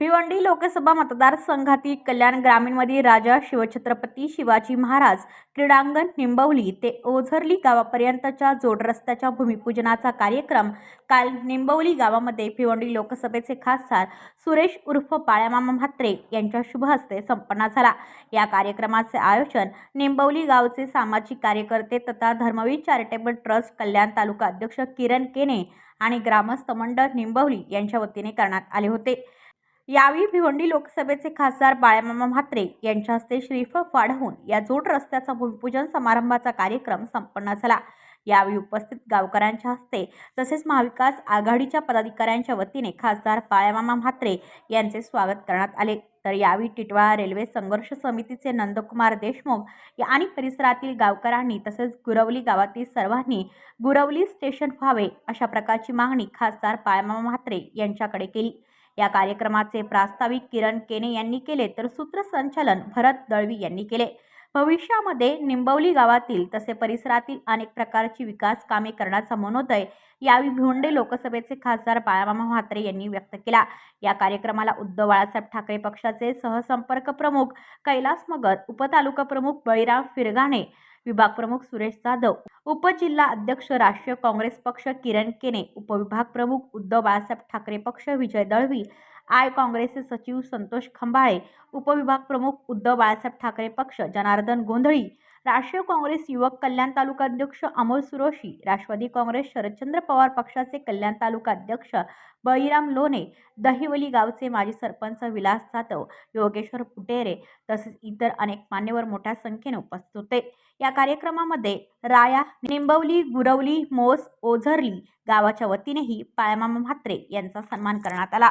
भिवंडी लोकसभा मतदारसंघातील कल्याण ग्रामीणमधील राजा शिवछत्रपती शिवाजी महाराज क्रीडांगण निंबवली ते ओझरली गावापर्यंतच्या जोड रस्त्याच्या भूमिपूजनाचा कार्यक्रम काल निंबवली गावामध्ये भिवंडी लोकसभेचे खासदार सुरेश उर्फ बाळ्यामामा म्हात्रे यांच्या शुभ हस्ते संपन्न झाला. या कार्यक्रमाचे आयोजन निंबवली गावचे सामाजिक कार्यकर्ते तथा धर्मवीर चॅरिटेबल ट्रस्ट कल्याण तालुका अध्यक्ष किरण केने आणि ग्रामस्थ मंडळ निंबवली यांच्या वतीने करण्यात आले होते. यावेळी भिवंडी लोकसभेचे खासदार बाळामामा म्हात्रे यांच्या हस्ते श्रीफळ वाढवून या जोड रस्त्याचा भूमिपूजन समारंभाचा कार्यक्रम संपन्न झाला. यावेळी उपस्थित गावकऱ्यांच्या हस्ते तसेच महाविकास आघाडीच्या पदाधिकाऱ्यांच्या वतीने खासदार बाळामामा म्हात्रे यांचे स्वागत करण्यात आले. तर यावेळी टिटवाळा रेल्वे संघर्ष समितीचे नंदकुमार देशमुख या आणि परिसरातील गावकऱ्यांनी तसेच गुरवली गावातील सर्वांनी गुरवली स्टेशन व्हावे अशा प्रकारची मागणी खासदार बाळामामा म्हात्रे यांच्याकडे केली. या कार्यक्रमाचे प्रास्ताविक किरण केने यांनी केले तर सूत्रसंचालन भरत दळवी यांनी केले. भविष्यामध्ये निंबवली गावातील तसे परिसरातील अनेक प्रकारची विकास कामे करण्याचा मनोदय यावेळी भिवंडे लोकसभेचे खासदार बाळामामा म्हात्रे यांनी व्यक्त केला. या कार्यक्रमाला उद्धव बाळासाहेब ठाकरे पक्षाचे सहसंपर्क प्रमुख कैलास मगर उपतालुका प्रमुख बळीराम फिरगाणे विभाग प्रमुख सुरेश जाधव उपजिल्हा अध्यक्ष राष्ट्रीय काँग्रेस पक्ष किरण केने उपविभाग प्रमुख उद्धव बाळासाहेब ठाकरे पक्ष विजय दळवी आय काँग्रेसचे सचिव संतोष खंबाळे उपविभाग प्रमुख उद्धव बाळासाहेब ठाकरे पक्ष जनार्दन गोंधळी राष्ट्रीय काँग्रेस युवक कल्याण तालुका अध्यक्ष अमोल सुरोशी राष्ट्रवादी काँग्रेस शरदचंद्र पवार पक्षाचे कल्याण तालुका अध्यक्ष बळीराम लोणे दहिवली गावचे माजी सरपंच विलास जाधव योगेश्वर पुटेरे तसेच इतर अनेक मान्यवर मोठ्या संख्येने उपस्थित होते. या कार्यक्रमामध्ये राया निंबवली गुरवली मोस ओझरली गावाच्या वतीनेही पाळमामा म्हात्रे यांचा सन्मान करण्यात आला.